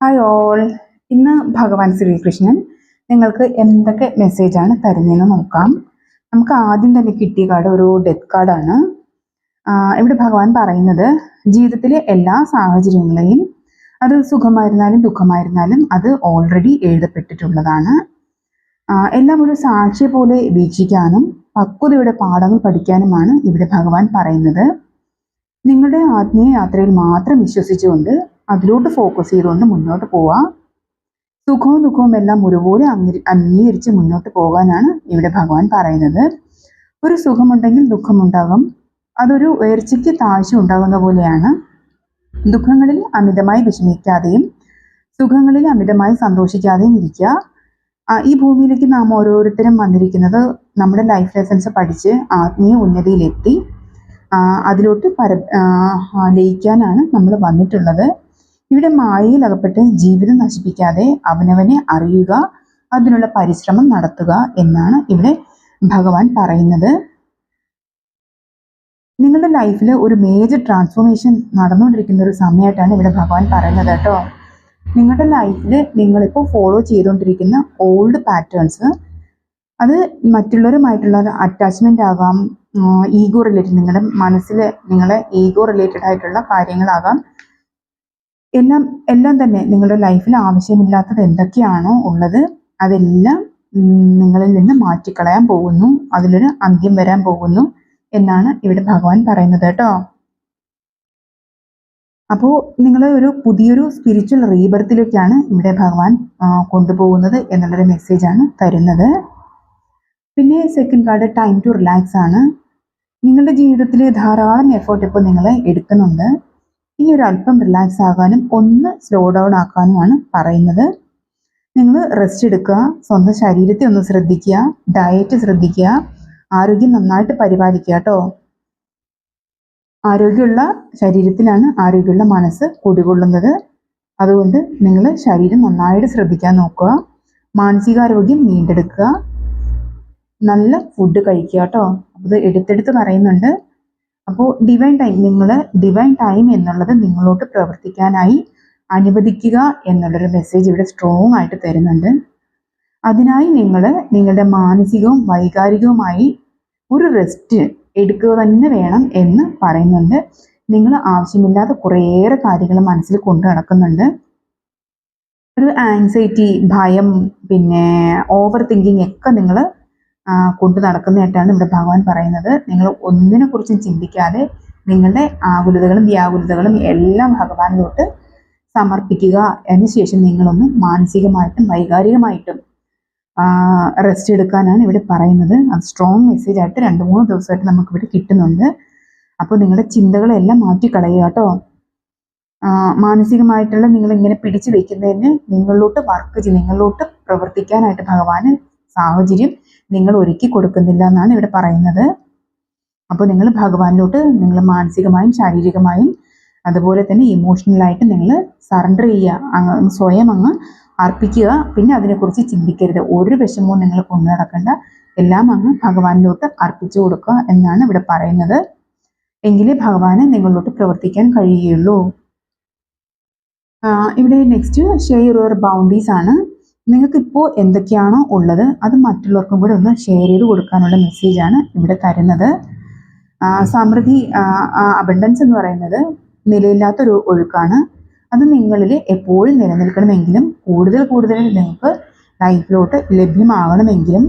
Hi all ഇന്ന് ഭഗവാൻ ശ്രീകൃഷ്ണൻ നിങ്ങൾക്ക് എന്തൊക്കെ മെസ്സേജാണ് തരുന്നതെന്ന് നോക്കാം. നമുക്ക് ആദ്യം തന്നെ കിട്ടിയ കാർഡ് ഒരു ഡെത്ത് കാർഡാണ് ഇവിടെ ഭഗവാൻ പറയുന്നത് ജീവിതത്തിലെ എല്ലാ സാഹചര്യങ്ങളെയും അത് സുഖമായിരുന്നാലും ദുഃഖമായിരുന്നാലും അത് ഓൾറെഡി എഴുതപ്പെട്ടിട്ടുള്ളതാണ്. എല്ലാം ഒരു സാക്ഷിയെ പോലെ വീക്ഷിക്കാനും പക്വതയുടെ പാഠങ്ങൾ പഠിക്കാനുമാണ് ഇവിടെ ഭഗവാൻ പറയുന്നത്. നിങ്ങളുടെ ആത്മീയ യാത്രയിൽ മാത്രം വിശ്വസിച്ചുകൊണ്ട് അതിലോട്ട് ഫോക്കസ് ചെയ്തുകൊണ്ട് മുന്നോട്ട് പോവാം. സുഖവും ദുഃഖവും എല്ലാം ഒരുപോലെ അംഗീകരിച്ച് മുന്നോട്ട് പോകാനാണ് ഇവിടെ ഭഗവാൻ പറയുന്നത്. ഒരു സുഖമുണ്ടെങ്കിൽ ദുഃഖമുണ്ടാകും. അതൊരു ഉയർച്ചയ്ക്ക് താഴ്ച ഉണ്ടാകുന്ന പോലെയാണ്. ദുഃഖങ്ങളിൽ അമിതമായി വിഷമിക്കാതെയും സുഖങ്ങളിൽ അമിതമായി സന്തോഷിക്കാതെയും ഇരിക്കുക. ഈ ഭൂമിയിലേക്ക് നാം ഓരോരുത്തരും വന്നിരിക്കുന്നത് നമ്മുടെ ലൈഫ് ലെസൻസ് പഠിച്ച് ആത്മീയ ഉന്നതിയിലെത്തി അതിലോട്ട് പര ലയിക്കാനാണ് നമ്മൾ വന്നിട്ടുള്ളത്. ഇവിടെ മായയിൽ അകപ്പെട്ട് ജീവിതം നശിപ്പിക്കാതെ അവനവനെ അറിയുക അതിനുള്ള പരിശ്രമം നടത്തുക എന്നാണ് ഇവിടെ ഭഗവാൻ പറയുന്നത്. നിങ്ങളുടെ ലൈഫിൽ ഒരു മേജർ ട്രാൻസ്ഫോർമേഷൻ നടന്നുകൊണ്ടിരിക്കുന്ന ഒരു സമയമായിട്ടാണ് ഇവിടെ ഭഗവാൻ പറയുന്നത് കേട്ടോ. നിങ്ങളുടെ ലൈഫിൽ നിങ്ങളിപ്പോൾ ഫോളോ ചെയ്തുകൊണ്ടിരിക്കുന്ന ഓൾഡ് പാറ്റേൺസ് അത് മറ്റുള്ളവരുമായിട്ടുള്ള ഒരു അറ്റാച്ച്മെന്റ് ആകാം ഈഗോ റിലേറ്റഡ് നിങ്ങളുടെ മനസ്സിൽ നിങ്ങളെ ഈഗോ റിലേറ്റഡ് ആയിട്ടുള്ള കാര്യങ്ങളാകാം. എല്ലാം എല്ലാം തന്നെ നിങ്ങളുടെ ലൈഫിൽ ആവശ്യമില്ലാത്തത് എന്തൊക്കെയാണോ ഉള്ളത് അതെല്ലാം നിങ്ങളിൽ നിന്ന് മാറ്റിക്കളയാൻ പോകുന്നു. അതിലൊരു അന്ത്യം വരാൻ പോകുന്നു എന്നാണ് ഇവിടെ ഭഗവാൻ പറയുന്നത് കേട്ടോ. അപ്പോൾ നിങ്ങൾ ഒരു പുതിയൊരു സ്പിരിച്വൽ റീബർത്തിലേക്കാണ് ഇവിടെ ഭഗവാൻ കൊണ്ടുപോകുന്നത് എന്നുള്ളൊരു മെസ്സേജാണ് തരുന്നത്. പിന്നെ second card time to relax ആണ്. നിങ്ങളുടെ ജീവിതത്തിൽ ധാരാളം എഫേർട്ട് ഇപ്പോൾ നിങ്ങൾ എടുക്കുന്നുണ്ട്. ഇനി ഒരു അല്പം റിലാക്സ് ആകാനും ഒന്ന് സ്ലോ ഡൗൺ ആക്കാനുമാണ് പറയുന്നത്. നിങ്ങൾ റെസ്റ്റ് എടുക്കുക സ്വന്തം ശരീരത്തെ ഒന്ന് ശ്രദ്ധിക്കുക ഡയറ്റ് ശ്രദ്ധിക്കുക ആരോഗ്യം നന്നായിട്ട് പരിപാലിക്കുക കേട്ടോ ആരോഗ്യമുള്ള ശരീരത്തിലാണ് ആരോഗ്യമുള്ള മനസ്സ് കുടികൊള്ളുന്നത്. അതുകൊണ്ട് നിങ്ങൾ ശരീരം നന്നായിട്ട് ശ്രദ്ധിക്കാൻ നോക്കുക. മാനസികാരോഗ്യം വീണ്ടെടുക്കുക. നല്ല ഫുഡ് കഴിക്കുക കേട്ടോ അത് എടുത്തെടുത്ത് പറയുന്നുണ്ട്. അപ്പോൾ ഡിവൈൻ ടൈം നിങ്ങൾ ഡിവൈൻ ടൈം എന്നുള്ളത് നിങ്ങളോട്ട് പ്രവർത്തിക്കാനായി അനുവദിക്കുക എന്നുള്ളൊരു മെസ്സേജ് ഇവിടെ സ്ട്രോങ് ആയിട്ട് തരുന്നുണ്ട്. അതിനായി നിങ്ങൾ നിങ്ങളുടെ മാനസികവും വൈകാരികവുമായി ഒരു റെസ്റ്റ് എടുക്കുക തന്നെ വേണം എന്ന് പറയുന്നുണ്ട്. നിങ്ങൾ ആവശ്യമില്ലാത്ത കുറേയേറെ കാര്യങ്ങൾ മനസ്സിൽ കൊണ്ടു നടക്കുന്നുണ്ട്. ഒരു ആങ്സൈറ്റി ഭയം പിന്നെ ഓവർ തിങ്കിങ് ഒക്കെ നിങ്ങൾ കൊണ്ടു നടക്കുന്നതായിട്ടാണ് ഇവിടെ ഭഗവാൻ പറയുന്നത്. നിങ്ങൾ ഒന്നിനെ കുറിച്ചും ചിന്തിക്കാതെ നിങ്ങളുടെ ആകുലതകളും വ്യാകുലതകളും എല്ലാം ഭഗവാനിലോട്ട് സമർപ്പിക്കുക. അതിനുശേഷം നിങ്ങളൊന്ന് മാനസികമായിട്ടും വൈകാരികമായിട്ടും റെസ്റ്റ് എടുക്കാനാണ് ഇവിടെ പറയുന്നത്. അത് സ്ട്രോങ് മെസ്സേജ് ആയിട്ട് രണ്ട് മൂന്ന് ദിവസമായിട്ട് നമുക്ക് ഇവിടെ കിട്ടുന്നുണ്ട്. അപ്പോൾ നിങ്ങളുടെ ചിന്തകളെല്ലാം മാറ്റിക്കളയുക കേട്ടോ. മാനസികമായിട്ടുള്ള നിങ്ങൾ ഇങ്ങനെ പിടിച്ചു വെക്കുന്നതിന് നിങ്ങളിലോട്ട് വർക്ക് ചെയ്യും നിങ്ങളിലോട്ട് പ്രവർത്തിക്കാനായിട്ട് ഭഗവാന് സാഹചര്യം നിങ്ങൾ ഒരുക്കി കൊടുക്കുന്നില്ല എന്നാണ് ഇവിടെ പറയുന്നത്. അപ്പോൾ നിങ്ങൾ ഭഗവാനിലോട്ട് നിങ്ങൾ മാനസികമായും ശാരീരികമായും അതുപോലെ തന്നെ ഇമോഷണലായിട്ട് നിങ്ങൾ സറണ്ടർ ചെയ്യുക സ്വയം അങ്ങ് അർപ്പിക്കുക. പിന്നെ അതിനെക്കുറിച്ച് ചിന്തിക്കരുത്. ഒരു വിഷമവും നിങ്ങൾ കൊണ്ടു നടക്കേണ്ട. എല്ലാം അങ്ങ് ഭഗവാനിലോട്ട് അർപ്പിച്ചു കൊടുക്കുക എന്നാണ് ഇവിടെ പറയുന്നത്. എങ്കിലേ ഭഗവാന് നിങ്ങളിലോട്ട് പ്രവർത്തിക്കാൻ കഴിയുകയുള്ളൂ. ഇവിടെ നെക്സ്റ്റ് ഷെയർ ഓർ ബൗണ്ടീസ് ആണ്. നിങ്ങൾക്ക് ഇപ്പോൾ എന്തൊക്കെയാണോ ഉള്ളത് അത് മറ്റുള്ളവർക്കും കൂടെ ഒന്ന് ഷെയർ ചെയ്ത് കൊടുക്കാനുള്ള മെസ്സേജാണ് ഇവിടെ തരുന്നത്. സമൃദ്ധി അബണ്ടൻസ് എന്ന് പറയുന്നത് നിലയില്ലാത്തൊരു ഒഴുക്കാണ്. അത് നിങ്ങളിൽ എപ്പോഴും നിലനിൽക്കണമെങ്കിലും കൂടുതൽ കൂടുതൽ നിങ്ങൾക്ക് ലൈഫിലോട്ട് ലഭ്യമാകണമെങ്കിലും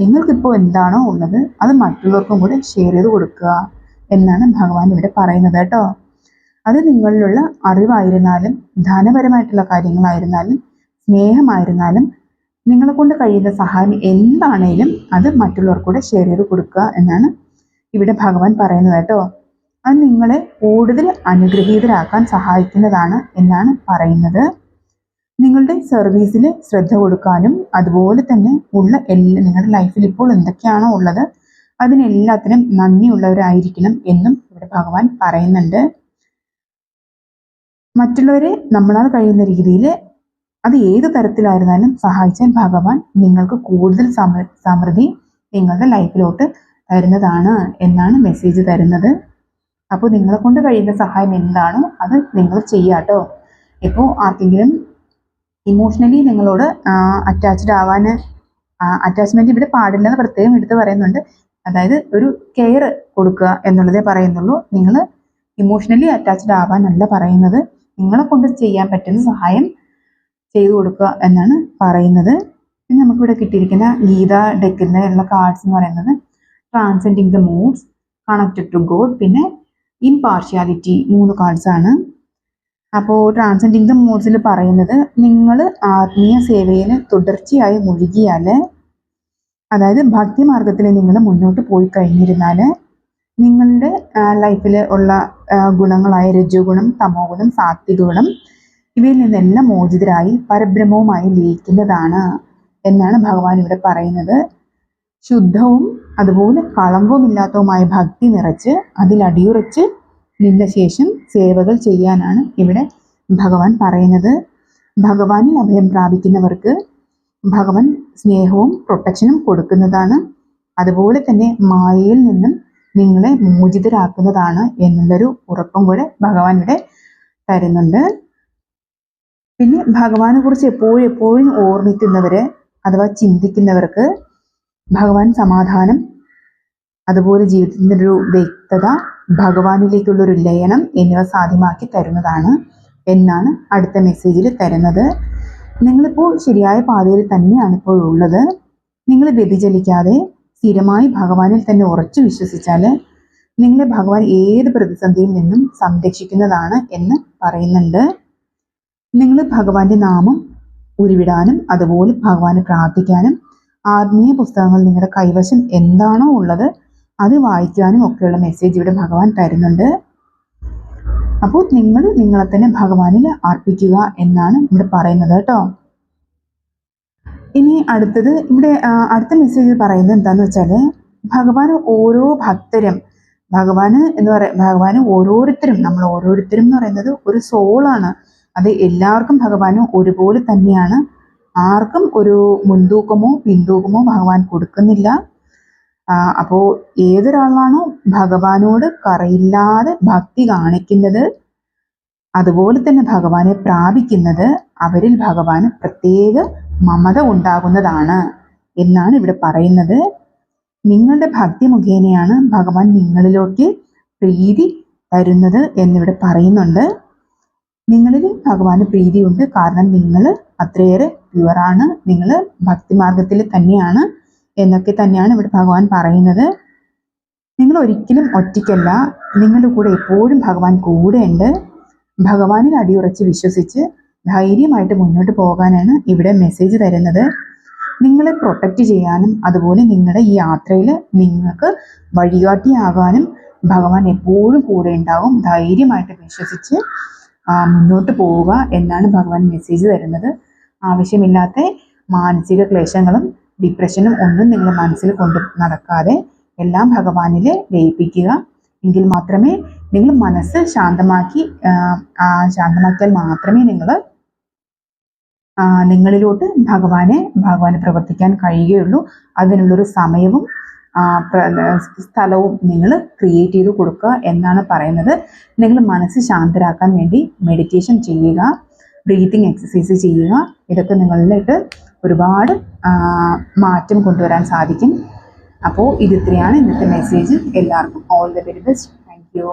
നിങ്ങൾക്കിപ്പോൾ എന്താണോ ഉള്ളത് അത് മറ്റുള്ളവർക്കും കൂടെ ഷെയർ ചെയ്ത് കൊടുക്കുക എന്നാണ് ഭഗവാൻ ഇവിടെ പറയുന്നത് കേട്ടോ. അത് നിങ്ങളിലുള്ള അറിവായിരുന്നാലും ധനപരമായിട്ടുള്ള കാര്യങ്ങളായിരുന്നാലും സ്നേഹമായിരുന്നാലും നിങ്ങളെ കൊണ്ട് കഴിയുന്ന സഹായം എന്താണേലും അത് മറ്റുള്ളവർക്കൂടെ ഷെയർ ചെയ്ത് കൊടുക്കുക എന്നാണ് ഇവിടെ ഭഗവാൻ പറയുന്നത് കേട്ടോ. അത് നിങ്ങളെ കൂടുതൽ അനുഗ്രഹീതരാക്കാൻ സഹായിക്കുന്നതാണ് എന്നാണ് പറയുന്നത്. നിങ്ങളുടെ സർവീസിൽ ശ്രദ്ധ കൊടുക്കാനും അതുപോലെ തന്നെ ഉള്ള എല്ലാ നിങ്ങളുടെ ലൈഫിൽ ഇപ്പോൾ എന്തൊക്കെയാണോ ഉള്ളത് അതിനെല്ലാത്തിനും നന്ദിയുള്ളവരായിരിക്കണം എന്നും ഇവിടെ ഭഗവാൻ പറയുന്നുണ്ട്. മറ്റുള്ളവരെ നമ്മളാൽ കഴിയുന്ന രീതിയിൽ അത് ഏത് തരത്തിലായിരുന്നാലും സഹായിച്ചാൽ ഭഗവാൻ നിങ്ങൾക്ക് കൂടുതൽ സമൃദ്ധി നിങ്ങളുടെ ലൈഫിലോട്ട് തരുന്നതാണ് എന്നാണ് മെസ്സേജ് തരുന്നത്. അപ്പോൾ നിങ്ങളെ കൊണ്ട് കഴിയുന്ന സഹായം എന്താണോ അത് നിങ്ങൾ ചെയ്യാട്ടോ ഇപ്പോൾ ആർക്കെങ്കിലും ഇമോഷണലി നിങ്ങളോട് അറ്റാച്ച്ഡ് ആവാൻ അറ്റാച്ച്മെന്റ് ഇവിടെ പാടില്ലെന്ന് പ്രത്യേകം എടുത്ത് പറയുന്നുണ്ട്. അതായത് ഒരു കെയർ കൊടുക്കുക എന്നുള്ളതേ പറയുന്നുള്ളൂ. നിങ്ങൾ ഇമോഷണലി അറ്റാച്ച്ഡ് ആവാനല്ല പറയുന്നത്. നിങ്ങളെ കൊണ്ട് ചെയ്യാൻ പറ്റുന്ന സഹായം ചെയ്തു കൊടുക്കുക എന്നാണ് പറയുന്നത്. പിന്നെ നമുക്കിവിടെ കിട്ടിയിരിക്കുന്ന ഗീത ഡെക്കിന്റെ ഉള്ള കാർഡ്സ് എന്ന് പറയുന്നത് transcending the moods connected to God പിന്നെ ഇംപാർഷ്യാലിറ്റി മൂന്ന് കാർഡ്സ് ആണ്. അപ്പോൾ ട്രാൻസെൻഡിങ് ദ മൂഡ്സിൽ പറയുന്നത് നിങ്ങൾ ആത്മീയ സേവയിൽ തുടർച്ചയായി മുഴുകിയാൽ അതായത് ഭക്തി മാർഗത്തിൽ നിങ്ങൾ മുന്നോട്ട് പോയി കഴിഞ്ഞിരുന്നാൽ നിങ്ങളുടെ ലൈഫിൽ ഉള്ള ഗുണങ്ങളായ ഗുണങ്ങളായ രജോഗുണം തമോ ഗുണം സാത്വിക ഗുണം ഇവയിൽ നിന്നെല്ലാം മോചിതരായി പരബ്രഹ്മവുമായി ലയിക്കുന്നതാണ് എന്നാണ് ഭഗവാൻ ഇവിടെ പറയുന്നത്. ശുദ്ധവും അതുപോലെ കളങ്കവുമില്ലാത്തവുമായ ഭക്തി നിറച്ച് അതിൽ അടിയുറച്ച് നിന്ന ശേഷം സേവകൾ ചെയ്യാനാണ് ഇവിടെ ഭഗവാൻ പറയുന്നത്. ഭഗവാനിൽ അഭയം പ്രാപിക്കുന്നവർക്ക് ഭഗവാൻ സ്നേഹവും പ്രൊട്ടക്ഷനും കൊടുക്കുന്നതാണ്. അതുപോലെ തന്നെ മായയിൽ നിന്നും നിങ്ങളെ മോചിതരാക്കുന്നതാണ് എന്നുള്ളൊരു ഉറപ്പും കൂടെ ഭഗവാൻ ഇവിടെ തരുന്നുണ്ട്. പിന്നെ ഭഗവാനെ കുറിച്ച് എപ്പോഴും എപ്പോഴും ഓർമ്മിക്കുന്നവര് അഥവാ ചിന്തിക്കുന്നവർക്ക് ഭഗവാൻ സമാധാനം അതുപോലെ ജീവിതത്തിന്റെ ഒരു വ്യക്തത ഭഗവാനിലേക്കുള്ള ഒരു ലയനം എന്നിവ സാധ്യമാക്കി തരുന്നതാണ് എന്നാണ് അടുത്ത മെസ്സേജിൽ തരുന്നത്. നിങ്ങളിപ്പോൾ ശരിയായ പാതയിൽ തന്നെയാണ് ഇപ്പോൾ ഉള്ളത്. നിങ്ങൾ വ്യതിചലിക്കാതെ സ്ഥിരമായി ഭഗവാനിൽ തന്നെ ഉറച്ചു വിശ്വസിച്ചാൽ നിങ്ങളെ ഭഗവാൻ ഏത് പ്രതിസന്ധിയിൽ നിന്നും സംരക്ഷിക്കുന്നതാണ് എന്ന് പറയുന്നുണ്ട്. നിങ്ങൾ ഭഗവാന്റെ നാമം ഉരുവിടാനും അതുപോലെ ഭഗവാനെ പ്രാർത്ഥിക്കാനും ആത്മീയ പുസ്തകങ്ങൾ നിങ്ങളുടെ കൈവശം എന്താണോ ഉള്ളത് അത് വായിക്കാനും ഒക്കെയുള്ള മെസ്സേജ് ഇവിടെ ഭഗവാൻ തരുന്നുണ്ട്. അപ്പോൾ നിങ്ങൾ നിങ്ങളെ തന്നെ ഭഗവാനിൽ അർപ്പിക്കുക എന്നാണ് ഇവിടെ പറയുന്നത് കേട്ടോ. ഇനി അടുത്തത് ഇവിടെ അടുത്ത മെസ്സേജ് പറയുന്നത് എന്താന്ന് വെച്ചാൽ ഭഗവാൻ ഓരോ ഭക്തരും ഭഗവാന് എന്ന് പറയാ ഭഗവാന് ഓരോരുത്തരും നമ്മൾ ഓരോരുത്തരും എന്ന് പറയുന്നത് ഒരു സോളാണ് അത് എല്ലാവർക്കും ഭഗവാനും ഒരുപോലെ തന്നെയാണ്. ആർക്കും ഒരു മുൻതൂക്കമോ പിന്തൂക്കമോ ഭഗവാൻ കൊടുക്കുന്നില്ല. അപ്പോൾ അപ്പോ ഏതൊരാളാണോ ഭഗവാനോട് കറയില്ലാതെ ഭക്തി കാണിക്കുന്നത് അതുപോലെ തന്നെ ഭഗവാനെ പ്രാപിക്കുന്നത് അവരിൽ ഭഗവാന് പ്രത്യേക മമത ഉണ്ടാകുന്നതാണ് എന്നാണ് ഇവിടെ പറയുന്നത്. നിങ്ങളുടെ ഭക്തി മുഖേനയാണ് ഭഗവാൻ നിങ്ങളിലേക്ക് പ്രീതി തരുന്നത് എന്നിവിടെ പറയുന്നുണ്ട്. നിങ്ങളിൽ ഭഗവാന് പ്രീതിയുണ്ട്. കാരണം നിങ്ങൾ അത്രയേറെ പ്യുവറാണ് നിങ്ങൾ ഭക്തിമാർഗത്തിൽ തന്നെയാണ് എന്നൊക്കെ തന്നെയാണ് ഇവിടെ ഭഗവാൻ പറയുന്നത്. നിങ്ങൾ ഒരിക്കലും ഒറ്റയ്ക്കല്ല. നിങ്ങളുടെ കൂടെ എപ്പോഴും ഭഗവാൻ കൂടെയുണ്ട്. ഭഗവാനിൽ അടിയുറച്ച് വിശ്വസിച്ച് ധൈര്യമായിട്ട് മുന്നോട്ട് പോകാനാണ് ഇവിടെ മെസ്സേജ് തരുന്നത്. നിങ്ങളെ പ്രൊട്ടക്റ്റ് ചെയ്യാനും അതുപോലെ നിങ്ങളുടെ ഈ യാത്രയിൽ നിങ്ങൾക്ക് വഴികാട്ടിയാകാനും ഭഗവാൻ എപ്പോഴും കൂടെ ഉണ്ടാവും. ധൈര്യമായിട്ട് വിശ്വസിച്ച് മുന്നോട്ട് പോവുക എന്നാണ് ഭഗവാൻ മെസ്സേജ് തരുന്നത്. ആവശ്യമില്ലാത്ത മാനസിക ക്ലേശങ്ങളും ഡിപ്രഷനും ഒന്നും നിങ്ങളുടെ മനസ്സിൽ കൊണ്ട് നടക്കാതെ എല്ലാം ഭഗവാനിൽ ലയിപ്പിക്കുക. എങ്കിൽ മാത്രമേ നിങ്ങൾ മനസ്സ് ശാന്തമാക്കി ശാന്തമാക്കിയാൽ മാത്രമേ നിങ്ങൾ നിങ്ങളിലോട്ട് ഭഗവാനെ ഭഗവാന് പ്രവർത്തിക്കാൻ കഴിയുകയുള്ളൂ. അതിനുള്ളൊരു സമയവും സ്ഥലവും നിങ്ങൾ ക്രിയേറ്റ് ചെയ്ത് കൊടുക്കുക എന്നാണ് പറയുന്നത്. നിങ്ങൾ മനസ്സ് ശാന്തരാക്കാൻ വേണ്ടി മെഡിറ്റേഷൻ ചെയ്യുക ബ്രീത്തിങ് എക്സസൈസ് ചെയ്യുക. ഇതൊക്കെ നിങ്ങളിലിട്ട് ഒരുപാട് മാറ്റം കൊണ്ടുവരാൻ സാധിക്കും. അപ്പോൾ ഇത് ഇത്രയാണ് ഇന്നത്തെ മെസ്സേജ് എല്ലാവർക്കും all the very best thank you